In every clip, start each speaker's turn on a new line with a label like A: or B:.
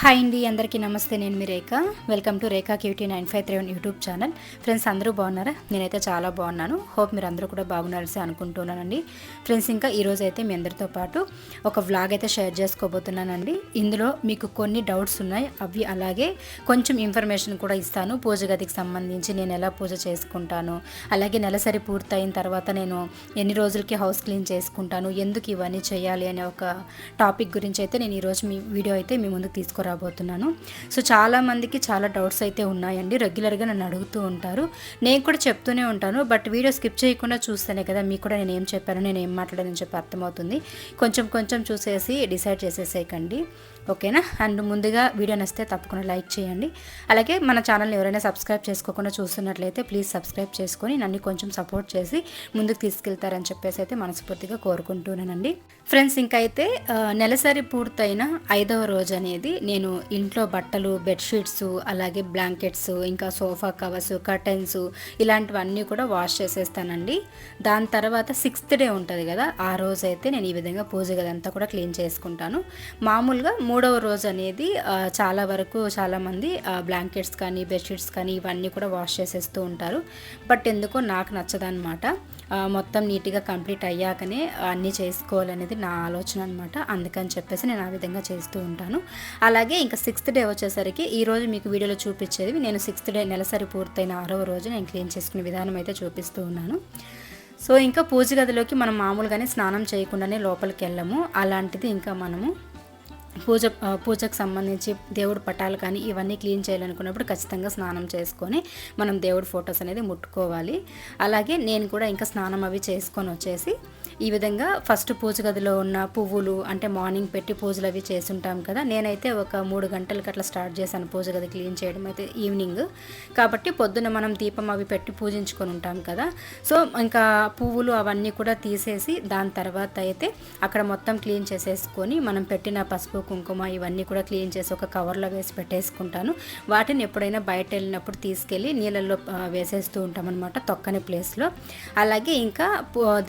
A: Hi అండి అందరికీ నమస్తే. నేను మీ Rekha. Welcome to Rekha cutie nine five three one YouTube channel. Friends అందరూ బాగున్నారా? నేనైతే చాలా బాగున్నాను. హోప్ మీరు అందరూ కూడా బాగున్నారని అనుకుంటున్నానండి. ఫ్రెండ్స్ ఇంకా ఈరోజు అయితే మీ అందరితో పాటు ఒక వ్లాగ్ అయితే షేర్ చేసుకోబోతున్నానండి. ఇందులో మీకు కొన్ని డౌట్స్ ఉన్నాయి. అవి అలాగే కొంచెం ఇన్ఫర్మేషన్ కూడా ఇస్తాను. పూజ గదికి సంబంధించి నేను ఎలా పూజ చేసుకుంటాను అలాగే నెలసరి పూర్తయిన తర్వాత నేను ఎన్ని రోజులకి హౌస్ క్లీన్ చేసుకుంటాను ఎందుకు ఇవన్నీ చేయాలి అనే ఒక టాపిక్ గురించి అయితే నేను ఈరోజు మీ వీడియో అయితే మీ ముందుకు తీసుకురాబోతున్నాను సో చాలామందికి చాలా డౌట్స్ అయితే ఉన్నాయండి. రెగ్యులర్గా నన్ను అడుగుతూ ఉంటారు. నేను కూడా చెప్తూనే ఉంటాను. బట్ వీడియో స్కిప్ చేయకుండా చూస్తేనే కదా మీకు కూడా నేను ఏం చెప్పాను నేను ఏం మాట్లాడానని చెప్పి అర్థమవుతుంది. కొంచెం కొంచెం చూసేసి డిసైడ్ చేసేసేయకండి. ఓకేనా? అండ్ ముందుగా వీడియో నచ్చితే తప్పకుండా లైక్ చేయండి. అలాగే మన ఛానల్ని ఎవరైనా సబ్స్క్రైబ్ చేసుకోకుండా చూస్తున్నట్లయితే ప్లీజ్ సబ్స్క్రైబ్ చేసుకొని నన్ను కొంచెం సపోర్ట్ చేసి ముందుకు తీసుకెళ్తారని చెప్పేసి అయితే మనస్ఫూర్తిగా కోరుకుంటున్నానండి. ఫ్రెండ్స్ ఇంకైతే నెలసరి పూర్తయిన ఐదవ రోజు అనేది నేను ఇంట్లో బట్టలు బెడ్షీట్స్ అలాగే బ్లాంకెట్స్ ఇంకా సోఫా కవర్స్ కర్టెన్స్ ఇలాంటివన్నీ కూడా వాష్ చేసేస్తానండి. దాని తర్వాత సిక్స్త్ డే ఉంటుంది కదా ఆ రోజు అయితే నేను ఈ విధంగా పూజ గదంతా కూడా క్లీన్ చేసుకుంటాను. మామూలుగా మూడవ రోజు అనేది చాలా వరకు చాలామంది బ్లాంకెట్స్ కానీ బెడ్షీట్స్ కానీ ఇవన్నీ కూడా వాష్ చేసేస్తూ ఉంటారు. బట్ ఎందుకో నాకు నచ్చదనమాట మొత్తం నీట్గా కంప్లీట్ అయ్యాకనే అన్నీ చేసుకోవాలనేది నా ఆలోచన అనమాట అందుకని చెప్పేసి నేను ఆ విధంగా చేస్తూ ఉంటాను. అలాగే ఇంకా సిక్స్త్ డే వచ్చేసరికి ఈరోజు మీకు వీడియోలో చూపించేది నేను సిక్స్త్ డే నెలసరి పూర్తయిన ఆరవ రోజు నేను క్లీన్ చేసుకునే విధానం అయితే చూపిస్తూ ఉన్నాను. సో ఇంకా పూజ గదిలోకి మనం మామూలుగానే స్నానం చేయకుండానే లోపలికి వెళ్ళము. అలాంటిది ఇంకా మనము పూజ పూజకు సంబంధించి దేవుడు పటాలు కానీ ఇవన్నీ క్లీన్ చేయాలనుకున్నప్పుడు ఖచ్చితంగా స్నానం చేసుకొని మనం దేవుడి ఫొటోస్ అనేది ముట్టుకోవాలి. అలాగే నేను కూడా ఇంకా స్నానం అవి చేసుకొని వచ్చేసి ఈ విధంగా ఫస్ట్ పూజ గదిలో ఉన్న పువ్వులు అంటే మార్నింగ్ పెట్టి పూజలు అవి ఉంటాం కదా. నేనైతే ఒక మూడు గంటలకి అట్లా స్టార్ట్ చేశాను పూజ గది క్లీన్ చేయడం. అయితే ఈవినింగ్. కాబట్టి పొద్దున్న మనం దీపం అవి పెట్టి పూజించుకొని ఉంటాం కదా. సో ఇంకా పువ్వులు అవన్నీ కూడా తీసేసి దాని తర్వాత అయితే అక్కడ మొత్తం క్లీన్ చేసేసుకొని మనం పెట్టిన పసుపు కుంకుమ ఇవన్నీ కూడా క్లీన్ చేసి ఒక కవర్లో వేసి పెట్టేసుకుంటాను. వాటిని ఎప్పుడైనా బయట వెళ్ళినప్పుడు తీసుకెళ్ళి నీళ్ళల్లో వేసేస్తూ ఉంటామన్నమాట తొక్కని ప్లేస్లో అలాగే ఇంకా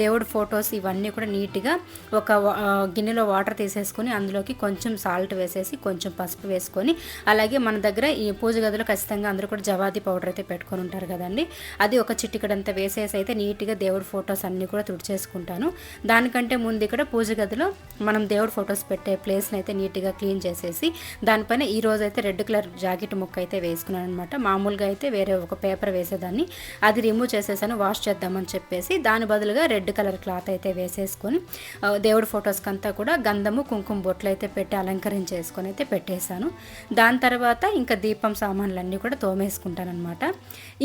A: దేవుడు దేవుడి ఫొటోస్ ఇవన్నీ కూడా నీట్గా ఒక వా- గిన్నెలో వాటర్ తీసేసుకొని అందులోకి కొంచెం సాల్ట్ వేసేసి కొంచెం పసుపు వేసుకొని అలాగే మన దగ్గర ఈ పూజ గదిలో ఖచ్చితంగా అందరూ కూడా జవాది పౌడర్ అయితే పెట్టుకొని ఉంటారు కదండి. అది ఒక చిటికడంతా వేసేసి అయితే నీట్గా దేవుడి ఫొటోస్ అన్నీ కూడా తుడిచేసుకుంటాను. దానికంటే ముందు ఇక్కడ పూజ గదిలో మనం దేవుడి ఫొటోస్ పెట్టే ప్లేస్ని అయితే నీట్గా క్లీన్ చేసేసి దానిపైన ఈ రోజు అయితే రెడ్ కలర్ జాకెట్ ముక్క అయితే వేసుకున్నాను అనమాట మామూలుగా అయితే వేరే ఒక పేపర్ వేసేదాన్ని. అది రిమూవ్ చేసేసాను వాష్ చేద్దామని చెప్పేసి దాని బదులుగా రెడ్ కలర్ క్లాత్ అయితే వేసేసుకొని దేవుడి ఫొటోస్కి అంతా కూడా గంధము కుంకుమ బొట్లు అయితే పెట్టి అలంకరించేసుకొని అయితే పెట్టేశాను. దాని తర్వాత ఇంకా దీపం సామాన్లన్నీ కూడా తోమేసుకుంటాను అనమాట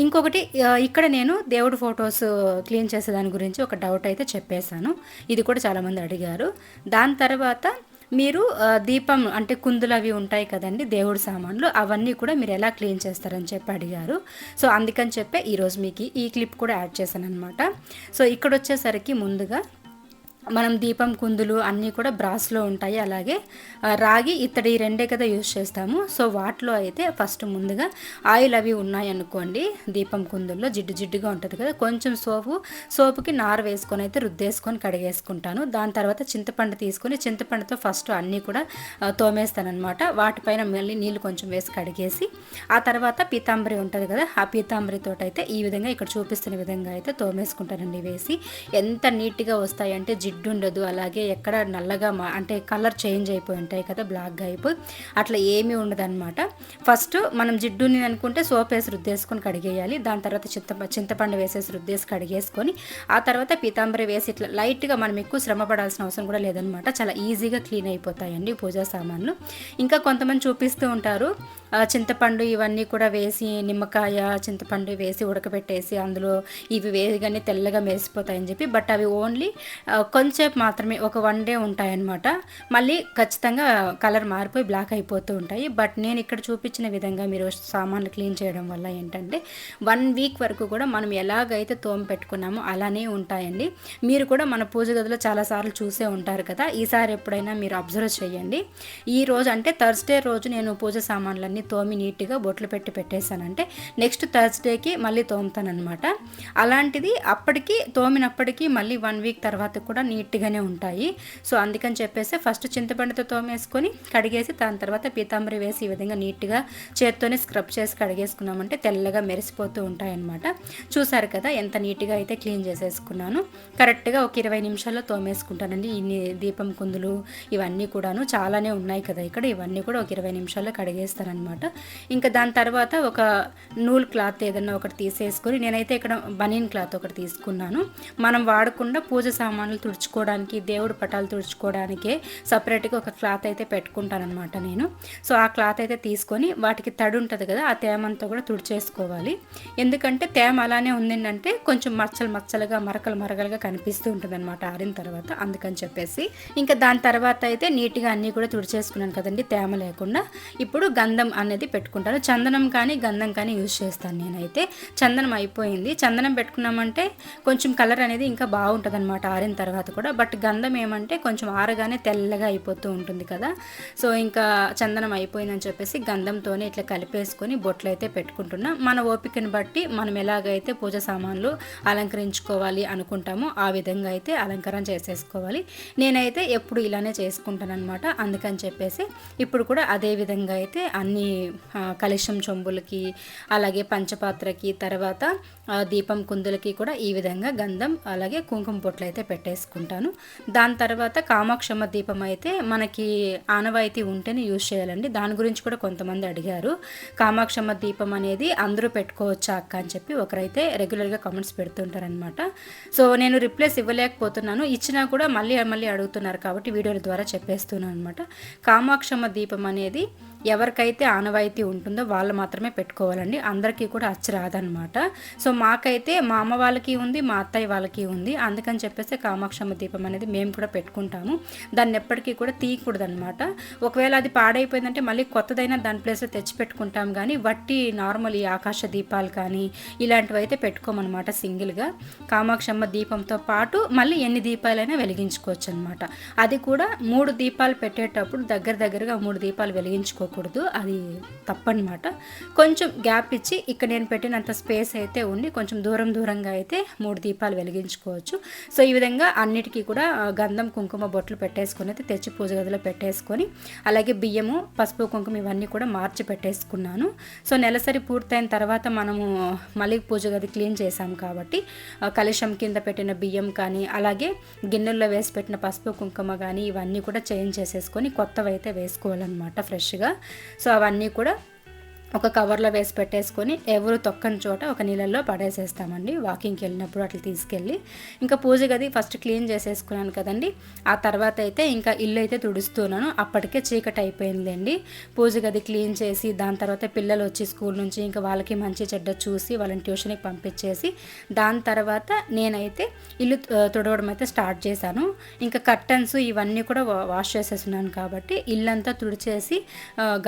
A: ఇంకొకటి ఇక్కడ నేను దేవుడి ఫొటోస్ క్లీన్ చేసే దాని గురించి ఒక డౌట్ అయితే చెప్పేశాను. ఇది కూడా చాలామంది అడిగారు. దాని తర్వాత మీరు దీపం అంటే కుందులు అవి ఉంటాయి కదండి దేవుడి సామాన్లు అవన్నీ కూడా మీరు ఎలా క్లీన్ చేస్తారని చెప్పి అడిగారు. సో అందుకని చెప్పే ఈరోజు మీకు ఈ క్లిప్ కూడా యాడ్ చేశాను అనమాట సో ఇక్కడ వచ్చేసరికి ముందుగా మనం దీపం కుందులు అన్నీ కూడా బ్రాస్లో ఉంటాయి. అలాగే రాగి ఇత్తడి ఈ రెండే కదా యూజ్ చేస్తాము. సో వాటిలో అయితే ఫస్ట్ ముందుగా ఆయిల్ అవి ఉన్నాయనుకోండి దీపం కుందుల్లో జిడ్డు జిడ్డుగా ఉంటుంది కదా. కొంచెం సోపు సోపుకి నార వేసుకొని అయితే రుద్దేసుకొని కడిగేసుకుంటాను. దాని తర్వాత చింతపండు తీసుకొని చింతపండుతో ఫస్ట్ అన్నీ కూడా తోమేస్తానమాట వాటిపైన మళ్ళీ నీళ్ళు కొంచెం వేసి కడిగేసి ఆ తర్వాత పీతాంబరి ఉంటుంది కదా ఆ పీతాంబరితో అయితే ఈ విధంగా ఇక్కడ చూపిస్తున్న విధంగా అయితే తోమేసుకుంటానండి వేసి. ఎంత నీట్గా వస్తాయంటే జిడ్డు జిడ్డు ఉండదు అలాగే ఎక్కడ నల్లగా మా అంటే కలర్ చేంజ్ అయిపోయి ఉంటాయి కదా బ్లాక్గా అయిపోయి అట్లా ఏమీ ఉండదన్నమాట. ఫస్ట్ మనం జిడ్డుని అనుకుంటే సోప్ వేసి రుద్దేసుకొని కడిగేయాలి దాని తర్వాత చింత చింతపండు వేసేసి రుద్దేసి కడిగేసుకొని ఆ తర్వాత పీతాంబరి వేసి ఇట్లా లైట్గా మనం ఎక్కువ శ్రమ పడాల్సిన అవసరం కూడా లేదనమాట చాలా ఈజీగా క్లీన్ అయిపోతాయండి పూజా సామాన్లు. ఇంకా కొంతమంది చూపిస్తూ ఉంటారు చింతపండు ఇవన్నీ కూడా వేసి నిమ్మకాయ చింతపండు వేసి ఉడకబెట్టేసి అందులో ఇవి వేయగానే తెల్లగా మెరిసిపోతాయని చెప్పి బట్ అవి ఓన్లీ కొంచెంసేపు మాత్రమే ఒక వన్ డే ఉంటాయన్నమాట. మళ్ళీ ఖచ్చితంగా కలర్ మారిపోయి బ్లాక్ అయిపోతూ ఉంటాయి. బట్ నేను ఇక్కడ చూపించిన విధంగా మీరు సామాన్లు క్లీన్ చేయడం వల్ల ఏంటంటే వన్ వీక్ వరకు కూడా మనం ఎలాగైతే తోమ పెట్టుకున్నామో అలానే ఉంటాయండి. మీరు కూడా మన పూజ గదిలో చాలాసార్లు చూసే ఉంటారు కదా ఈసారి ఎప్పుడైనా మీరు అబ్జర్వ్ చేయండి. ఈ రోజు అంటే థర్స్డే రోజు నేను పూజ సామాన్లన్నీ అన్ని తోమి నీట్గా బొట్లు పెట్టి పెట్టేశానంటే నెక్స్ట్ థర్స్డేకి మళ్ళీ తోముతానమాట అలాంటిది అప్పటికి తోమినప్పటికీ మళ్ళీ వన్ వీక్ తర్వాత కూడా నీట్గానే ఉంటాయి. సో అందుకని చెప్పేసి ఫస్ట్ చింతపండుతో తోమేసుకొని కడిగేసి దాని తర్వాత పీతాంబరి వేసి ఈ విధంగా నీట్గా చేత్తోనే స్క్రబ్ చేసి కడిగేసుకున్నామంటే తెల్లగా మెరిసిపోతూ ఉంటాయన్నమాట. చూసారు కదా ఎంత నీట్గా అయితే క్లీన్ చేసేసుకున్నాను. కరెక్ట్గా ఒక ఇరవై నిమిషాల్లో తోమేసుకుంటానండి. ఇన్ని దీపం కుందులు ఇవన్నీ కూడాను చాలానే ఉన్నాయి కదా ఇక్కడ. ఇవన్నీ కూడా ఒక ఇరవై నిమిషాల్లో కడిగేస్తానమాట ఇంకా దాని తర్వాత ఒక నూల్ క్లాత్ ఏదన్నా ఒకటి తీసేసుకొని నేనైతే ఇక్కడ బనీన్ క్లాత్ ఒకటి తీసుకున్నాను. మనం వాడకుండా పూజ సామాన్లు తుడుచుకోవడానికి దేవుడు పటాలు తుడుచుకోవడానికే సపరేట్గా ఒక క్లాత్ అయితే పెట్టుకుంటానమాట నేను. సో ఆ క్లాత్ అయితే తీసుకొని వాటికి తడి ఉంటుంది కదా ఆ తేమంతా కూడా తుడిచేసుకోవాలి. ఎందుకంటే తేమ అలానే ఉందంటే కొంచెం మచ్చలు మచ్చలుగా మరకలు మరకలుగా కనిపిస్తూ ఉంటుంది అనమాట ఆరిన తర్వాత అందుకని చెప్పేసి. ఇంకా దాని తర్వాత అయితే నీట్గా అన్నీ కూడా తుడిచేసుకున్నాను కదండి తేమ లేకుండా. ఇప్పుడు గంధం అనేది పెట్టుకుంటాను చందనం కానీ గంధం కానీ యూజ్ చేస్తాను నేనైతే. చందనం అయిపోయింది. చందనం పెట్టుకున్నామంటే కొంచెం కలర్ అనేది ఇంకా బాగుంటుంది అనమాట ఆరిన తర్వాత కూడా. బట్ గంధం ఏమంటే కొంచెం ఆరగానే తెల్లగా అయిపోతూ ఉంటుంది కదా. సో ఇంకా చందనం అయిపోయిందని చెప్పేసి గంధంతోనే ఇట్లా కలిపేసుకొని బొట్లు అయితే పెట్టుకుంటున్నా. మన ఓపికని బట్టి మనం ఎలాగైతే పూజ సామాన్లు అలంకరించుకోవాలి అనుకుంటామో ఆ విధంగా అయితే అలంకరణ చేసేసుకోవాలి. నేనైతే ఎప్పుడు ఇలానే చేసుకుంటాను అనమాట అందుకని చెప్పేసి ఇప్పుడు కూడా అదే విధంగా అయితే అన్ని కలుషం చెంబులకి అలాగే పంచపాత్రకి తర్వాత దీపం కుందులకి కూడా ఈ విధంగా గంధం అలాగే కుంకుమ పొట్లు అయితే పెట్టేసుకుంటాను. దాని తర్వాత కామాక్షమ్మ దీపం అయితే మనకి ఆనవాయితీ ఉంటేనే యూజ్ చేయాలండి. దాని గురించి కూడా కొంతమంది అడిగారు. కామాక్షమ్మ దీపం అనేది అందరూ పెట్టుకోవచ్చా అక్క అని చెప్పి ఒకరైతే రెగ్యులర్గా కామెంట్స్ పెడుతుంటారనమాట సో నేను రిప్లేస్ ఇవ్వలేకపోతున్నాను. ఇచ్చినా కూడా మళ్ళీ మళ్ళీ అడుగుతున్నారు కాబట్టి వీడియోల ద్వారా చెప్పేస్తున్నాను అనమాట కామాక్షమ్మ దీపం అనేది ఎవరికైతే ఆనవాయితీ ఉంటుందో వాళ్ళు మాత్రమే పెట్టుకోవాలండి. అందరికీ కూడా అచ్చి రాదనమాట సో మాకైతే మా అమ్మ వాళ్ళకి ఉంది మా అత్తయ్య వాళ్ళకి ఉంది. అందుకని చెప్పేసి కామాక్షమ్మ దీపం అనేది మేము కూడా పెట్టుకుంటాము. దాన్ని ఎప్పటికీ కూడా తీయకూడదు అనమాట ఒకవేళ అది పాడైపోయిందంటే మళ్ళీ కొత్తదైనా దాని ప్లేస్లో తెచ్చి పెట్టుకుంటాం కానీ వట్టి నార్మల్ ఈ ఆకాశ దీపాలు కానీ ఇలాంటివి అయితే పెట్టుకోమన్నమాట సింగిల్గా. కామాక్షమ్మ దీపంతో పాటు మళ్ళీ ఎన్ని దీపాలైనా వెలిగించుకోవచ్చు అనమాట అది కూడా మూడు దీపాలు పెట్టేటప్పుడు దగ్గర దగ్గరగా మూడు దీపాలు వెలిగించుకో చేసుకోకూడదు అది తప్పనమాట. కొంచెం గ్యాప్ ఇచ్చి ఇక్కడ నేను పెట్టినంత స్పేస్ అయితే ఉండి కొంచెం దూరం దూరంగా అయితే మూడు దీపాలు వెలిగించుకోవచ్చు. సో ఈ విధంగా అన్నిటికీ కూడా గంధం కుంకుమ బొట్లు పెట్టేసుకొని అయితే తెచ్చి పూజ గదిలో పెట్టేసుకొని అలాగే బియ్యము పసుపు కుంకుమ ఇవన్నీ కూడా మార్చి పెట్టేసుకున్నాను. సో నెలసరి పూర్తయిన తర్వాత మనము మళ్ళీ పూజ గది క్లీన్ చేసాం కాబట్టి కలుషం కింద పెట్టిన బియ్యం కానీ అలాగే గిన్నెల్లో వేసి పెట్టిన పసుపు కుంకుమ కానీ ఇవన్నీ కూడా చేంజ్ చేసేసుకొని కొత్తవి అయితే వేసుకోవాలన్నమాట ఫ్రెష్గా. సో అవన్నీ కూడా ఒక కవర్లో వేసి పెట్టేసుకొని ఎవరు తొక్కని చోట ఒక నీళ్ళల్లో పడేసేస్తామండి. వాకింగ్కి వెళ్ళినప్పుడు అట్లా తీసుకెళ్ళి. ఇంకా పూజ గది ఫస్ట్ క్లీన్ చేసేసుకున్నాను కదండి. ఆ తర్వాత అయితే ఇంకా ఇల్లు అయితే తుడుస్తున్నాను. అప్పటికే చీకటి అయిపోయిందండి పూజ గది క్లీన్ చేసి దాని తర్వాత పిల్లలు వచ్చి స్కూల్ నుంచి ఇంకా వాళ్ళకి మంచి చెడ్డ చూసి వాళ్ళని ట్యూషన్కి పంపించేసి దాని తర్వాత నేనైతే ఇల్లు తుడవడం అయితే స్టార్ట్ చేశాను. ఇంకా కర్టన్స్ ఇవన్నీ కూడా వాష్ చేసేస్తున్నాను కాబట్టి ఇల్లంతా తుడిచేసి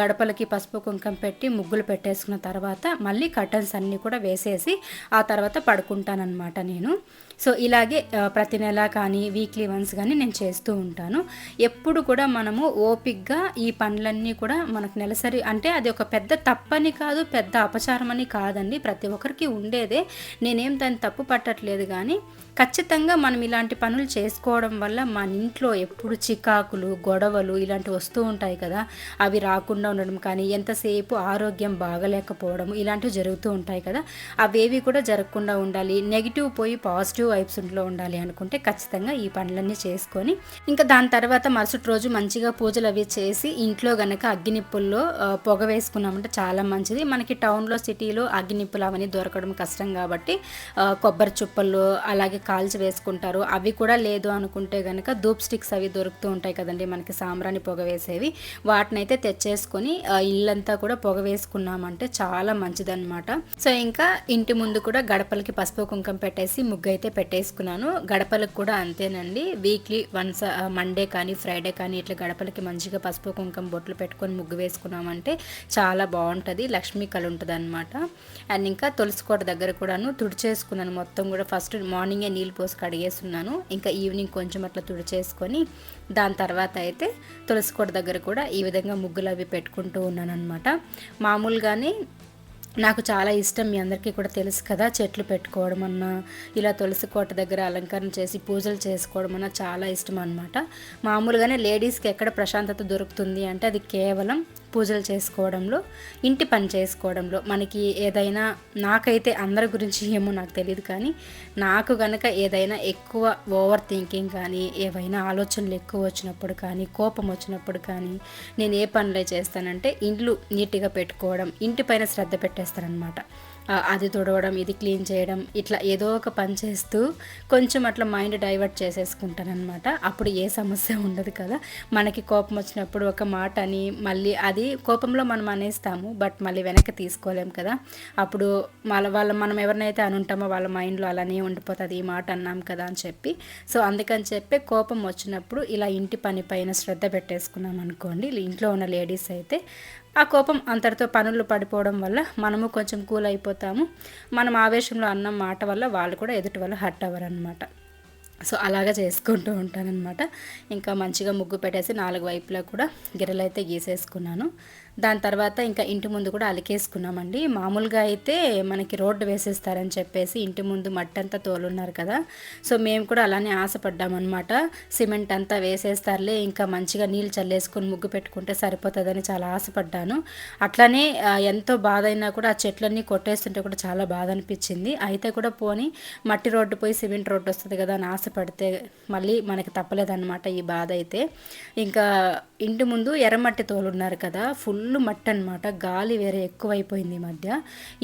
A: గడపలకి పసుపు కుంకం పెట్టి ముగ్గు ముగ్గులు పెట్టేసుకున్న తర్వాత మళ్ళీ కర్టన్స్ అన్నీ కూడా వేసేసి ఆ తర్వాత పడుకుంటానన్నమాట నేను. సో ఇలాగే ప్రతి నెల కానీ వీక్లీ వన్స్ కానీ నేను చేస్తూ ఉంటాను. ఎప్పుడు కూడా మనము ఓపిక్గా ఈ పనులన్నీ కూడా మనకు నెలసరి అంటే అది ఒక పెద్ద తప్పని కాదు పెద్ద అపచారం అని కాదండి. ప్రతి ఒక్కరికి ఉండేదే. నేనేం దాన్ని తప్పు పట్టట్లేదు కానీ ఖచ్చితంగా మనం ఇలాంటి పనులు చేసుకోవడం వల్ల మన ఇంట్లో ఎప్పుడు చికాకులు గొడవలు ఇలాంటివి వస్తూ ఉంటాయి కదా. అవి రాకుండా ఉండడం కానీ ఎంతసేపు ఆరోగ్యం బాగలేకపోవడం ఇలాంటివి జరుగుతూ ఉంటాయి కదా. అవేవి కూడా జరగకుండా ఉండాలి. నెగిటివ్ పోయి పాజిటివ్ పాజిటివ్ ఇంట్లో ఉండాలి అనుకుంటే ఖచ్చితంగా ఈ పనులన్నీ చేసుకొని ఇంకా దాని తర్వాత మరుసటి రోజు మంచిగా పూజలు అవి చేసి ఇంట్లో గనక అగ్గినిప్పుల్లో పొగ వేసుకున్నామంటే చాలా మంచిది. మనకి టౌన్లో సిటీలో అగ్గినిప్పులు అవన్నీ దొరకడం కష్టం కాబట్టి కొబ్బరి చుప్పలు అలాగే కాల్చి వేసుకుంటారు. అవి కూడా లేదు అనుకుంటే కనుక ధూప్ స్టిక్స్ అవి దొరుకుతూ ఉంటాయి కదండి మనకి సాంబ్రాణి పొగ వేసేవి. వాటినైతే తెచ్చేసుకొని ఇల్లంతా కూడా పొగ వేసుకున్నామంటే చాలా మంచిదన్నమాట. సో ఇంకా ఇంటి ముందు కూడా గడపలకి పసుపు కుంకం పెట్టేసి ముగ్గు అయితే పెట్టేసుకున్నాను. గడపలకు కూడా అంతేనండి. వీక్లీ వన్స్ మండే కానీ ఫ్రైడే కానీ ఇట్లా గడపలకి మంచిగా పసుపు కుంకుమ బొట్లు పెట్టుకొని ముగ్గు వేసుకున్నామంటే చాలా బాగుంటుంది. లక్ష్మీ కళ ఉంటుంది అనమాట అండ్ ఇంకా తులసికోట దగ్గర కూడాను తుడిచేసుకున్నాను మొత్తం కూడా. ఫస్ట్ మార్నింగే నీళ్ళు పోసి కడిగేస్తున్నాను ఇంకా ఈవినింగ్ కొంచెం అట్లా తుడిచేసుకొని దాని తర్వాత అయితే తులసికోట దగ్గర కూడా ఈ విధంగా ముగ్గులు అవి పెట్టుకుంటూ ఉన్నాను అనమాట మామూలుగానే నాకు చాలా ఇష్టం మీ అందరికీ కూడా తెలుసు కదా చెట్లు పెట్టుకోవడం అన్న ఇలా తులసి కోట దగ్గర అలంకరణ చేసి పూజలు చేసుకోవడం అన్న చాలా ఇష్టం అనమాట మామూలుగానే లేడీస్కి ఎక్కడ ప్రశాంతత దొరుకుతుంది అంటే అది కేవలం పూజలు చేసుకోవడంలో ఇంటి పని చేసుకోవడంలో మనకి ఏదైనా నాకైతే అందరి గురించి ఏమో నాకు తెలియదు కానీ నాకు గనక ఏదైనా ఎక్కువ ఓవర్ థింకింగ్ కానీ ఏవైనా ఆలోచనలు ఎక్కువ వచ్చినప్పుడు కానీ కోపం వచ్చినప్పుడు కానీ నేను ఏ పనులే చేస్తానంటే ఇండ్లు నీట్గా పెట్టుకోవడం ఇంటి పైన శ్రద్ధ పెట్టేస్తారనమాట అది తుడవడం ఇది క్లీన్ చేయడం ఇట్లా ఏదో ఒక పని చేస్తూ కొంచెం అట్లా మైండ్ డైవర్ట్ చేసేసుకుంటానమాట అప్పుడు ఏ సమస్య ఉండదు కదా. మనకి కోపం వచ్చినప్పుడు ఒక మాట అని మళ్ళీ అది కోపంలో మనం అనేస్తాము బట్ మళ్ళీ వెనక్కి తీసుకోలేం కదా. అప్పుడు వాళ్ళ వాళ్ళ మనం ఎవరినైతే అని ఉంటామో వాళ్ళ మైండ్లో అలానే ఉండిపోతుంది ఈ మాట అన్నాం కదా అని చెప్పి. సో అందుకని చెప్పి కోపం వచ్చినప్పుడు ఇలా ఇంటి పని పైన శ్రద్ధ పెట్టేసుకున్నాం అనుకోండి ఇంట్లో ఉన్న లేడీస్ అయితే ఆ కోపం అంతటితో పనులు పడిపోవడం వల్ల మనము కొంచెం కూల్ అయిపోతాము మనం ఆవేశంలో అన్న మాట వల్ల వాళ్ళు కూడా ఎదుటి వల్ల హర్ట్ అవ్వరు అనమాట సో అలాగా చేసుకుంటూ ఉంటానన్నమాట. ఇంకా మంచిగా ముగ్గు పెట్టేసి నాలుగు వైపులా కూడా గిరలు అయితే గీసేసుకున్నాను. దాని తర్వాత ఇంకా ఇంటి ముందు కూడా అలికేసుకున్నామండి. మామూలుగా అయితే మనకి రోడ్డు వేసేస్తారని చెప్పేసి ఇంటి ముందు మట్టి అంతా తోలున్నారు కదా. సో మేము కూడా అలానే ఆశపడ్డామన్నమాట. సిమెంట్ అంతా వేసేస్తారులే ఇంకా మంచిగా నీళ్ళు చల్లేసుకొని ముగ్గు పెట్టుకుంటే సరిపోతుందని చాలా ఆశపడ్డాను. అట్లానే ఎంతో బాధ అయినా కూడా ఆ చెట్లన్నీ కొట్టేస్తుంటే కూడా చాలా బాధ అనిపించింది అయితే కూడా పోని మట్టి రోడ్డు పోయి సిమెంట్ రోడ్డు వస్తుంది కదా అని ఆశపడితే మళ్ళీ మనకి తప్పలేదన్నమాట ఈ బాధ అయితే. ఇంకా ఇంటి ముందు ఎర్రమట్టి తోలున్నారు కదా ఫుల్ మట్టి అనమాట గాలి వేరే ఎక్కువైపోయింది ఈ మధ్య.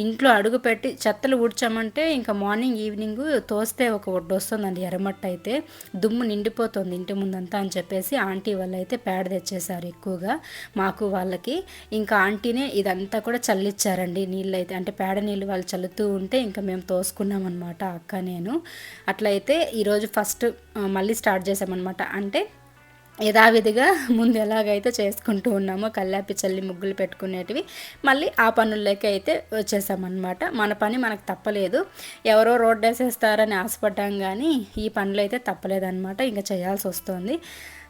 A: ఇంట్లో అడుగు పెట్టి చెత్తలు ఊడ్చామంటే ఇంకా మార్నింగ్ ఈవినింగ్ తోస్తే ఒక ఒడ్డు వస్తుందండి ఎర్రమట్టి అయితే. దుమ్ము నిండిపోతుంది ఇంటి ముందంతా అని చెప్పేసి ఆంటీ వాళ్ళు అయితే పేడ తెచ్చేసారు ఎక్కువగా మాకు వాళ్ళకి. ఇంకా ఆంటీనే ఇదంతా కూడా చల్లిచ్చారండి నీళ్ళు అయితే అంటే పేడ నీళ్ళు వాళ్ళు చల్లుతూ ఉంటే ఇంకా మేము తోసుకున్నాం అనమాట అక్క నేను. అట్లయితే ఈరోజు ఫస్ట్ మళ్ళీ స్టార్ట్ చేసామన్నమాట అంటే యథావిధిగా ముందు ఎలాగైతే చేసుకుంటూ ఉన్నామో కల్లాపి చల్లి ముగ్గులు పెట్టుకునేటివి మళ్ళీ ఆ పనుల్లోకి అయితే వచ్చేసామన్నమాట. మన పని మనకు తప్పలేదు. ఎవరో రోడ్డు వేసేస్తారని ఆశపడ్డాం కానీ ఈ పనులు అయితే తప్పలేదన్నమాట. ఇంకా చేయాల్సి వస్తుంది.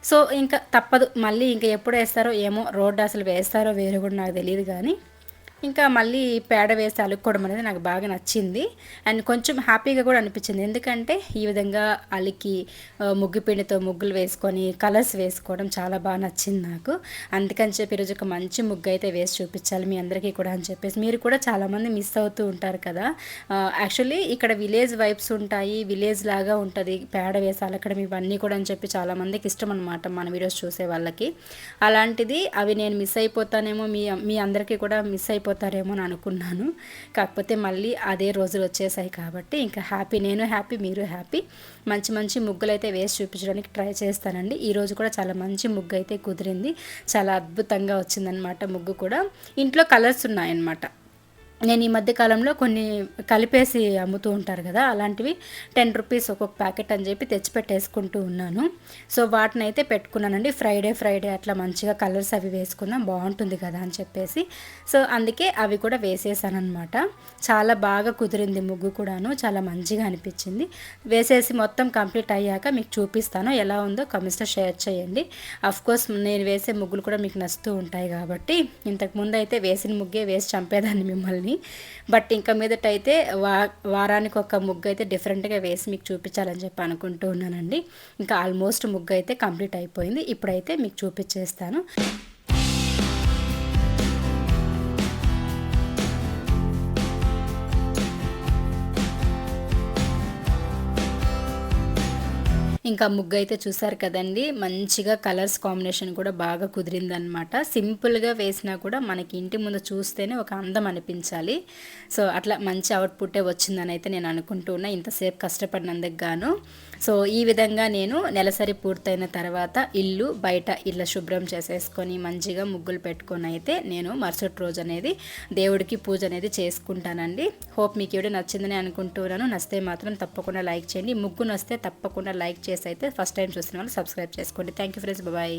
A: సో ఇంకా తప్పదు. మళ్ళీ ఇంకా ఎప్పుడు వేస్తారో ఏమో రోడ్డు అసలు వేస్తారో వేరే కూడా నాకు తెలియదు కానీ ఇంకా మళ్ళీ పేడ వేసి అలుక్కోవడం అనేది నాకు బాగా నచ్చింది. అండ్ కొంచెం హ్యాపీగా కూడా అనిపించింది. ఎందుకంటే ఈ విధంగా అలికి ముగ్గు పిండితో ముగ్గులు వేసుకొని కలర్స్ వేసుకోవడం చాలా బాగా నచ్చింది నాకు. అందుకని చెప్పి ఈరోజు ఒక మంచి ముగ్గు అయితే వేసి చూపించాలి మీ అందరికీ కూడా అని చెప్పేసి. మీరు కూడా చాలామంది మిస్ అవుతూ ఉంటారు కదా. యాక్చువల్లీ ఇక్కడ విలేజ్ వైబ్స్ ఉంటాయి విలేజ్ లాగా ఉంటుంది. పేడ వేసి అలకడం ఇవన్నీ కూడా అని చెప్పి చాలామందికి ఇష్టం అనమాట మన వీడియోస్ చూసే వాళ్ళకి. అలాంటిది అవి నేను మిస్ అయిపోతానేమో మీ మీ అందరికీ కూడా మిస్ అయిపో అయిపోతారేమో అని అనుకున్నాను. కాకపోతే మళ్ళీ అదే రోజులు వచ్చేసాయి కాబట్టి ఇంకా హ్యాపీ నేను హ్యాపీ మీరు హ్యాపీ. మంచి మంచి ముగ్గులు అయితే వేసి చూపించడానికి ట్రై చేస్తానండి. ఈరోజు కూడా చాలా మంచి ముగ్గు అయితే కుదిరింది. చాలా అద్భుతంగా వచ్చిందనమాట ముగ్గు కూడా. ఇంట్లో కలర్స్ ఉన్నాయన్నమాట. నేను ఈ మధ్య కాలంలో కొన్ని కలిపేసి అమ్ముతూ ఉంటారు కదా అలాంటివి టెన్ రూపీస్ ఒక్కొక్క ప్యాకెట్ అని చెప్పి తెచ్చిపెట్టేసుకుంటూ ఉన్నాను. సో వాటిని అయితే పెట్టుకున్నానండి. ఫ్రైడే ఫ్రైడే అట్లా మంచిగా కలర్స్ అవి వేసుకుందాం బాగుంటుంది కదా అని చెప్పేసి. సో అందుకే అవి కూడా వేసేసాను అనమాట చాలా బాగా కుదిరింది ముగ్గు కూడాను చాలా మంచిగా అనిపించింది. వేసేసి మొత్తం కంప్లీట్ అయ్యాక మీకు చూపిస్తాను ఎలా ఉందో కమిస్టర్ షేర్ చేయండి. కోర్స్ నేను వేసే ముగ్గులు కూడా మీకు నచ్చుతూ ఉంటాయి కాబట్టి ఇంతకు ముందు అయితే వేసిన ముగ్గే వేసి చంపేదాన్ని మిమ్మల్ని. అని బట్ ఇంకా మీదట అయితే వా వారానికి ఒక ముగ్గు అయితే డిఫరెంట్గా వేసి మీకు చూపించాలని చెప్పి అనుకుంటూ ఉన్నానండి. ఇంకా ఆల్మోస్ట్ ముగ్గు అయితే కంప్లీట్ అయిపోయింది. ఇప్పుడైతే మీకు చూపించేస్తాను. ఇంకా ముగ్గు అయితే చూసారు కదండి. మంచిగా కలర్స్ కాంబినేషన్ కూడా బాగా కుదిరిందనమాట సింపుల్గా వేసినా కూడా మనకి ఇంటి ముందు చూస్తేనే ఒక అందం అనిపించాలి. సో అట్లా మంచి అవుట్పుట్టే వచ్చిందని అయితే నేను అనుకుంటున్నా ఇంతసేపు కష్టపడినందుకు గాను. సో ఈ విధంగా నేను నెలసరి పూర్తయిన తర్వాత ఇల్లు బయట ఇల్లు శుభ్రం చేసేసుకొని మంచిగా ముగ్గులు పెట్టుకొని అయితే నేను మరుసటి రోజు అనేది దేవుడికి పూజ అనేది చేసుకుంటానండి. హోప్ మీకు ఇవి నచ్చిందని అనుకుంటున్నాను. నచ్చితే మాత్రం తప్పకుండా లైక్ చేయండి. ముగ్గు నస్తే తప్పకుండా లైక్ చేసి అయితే ఫస్ట్ టైం చూసిన వాళ్ళు సబ్స్క్రైబ్ చేసుకోండి. Thank you friends. బాయ్.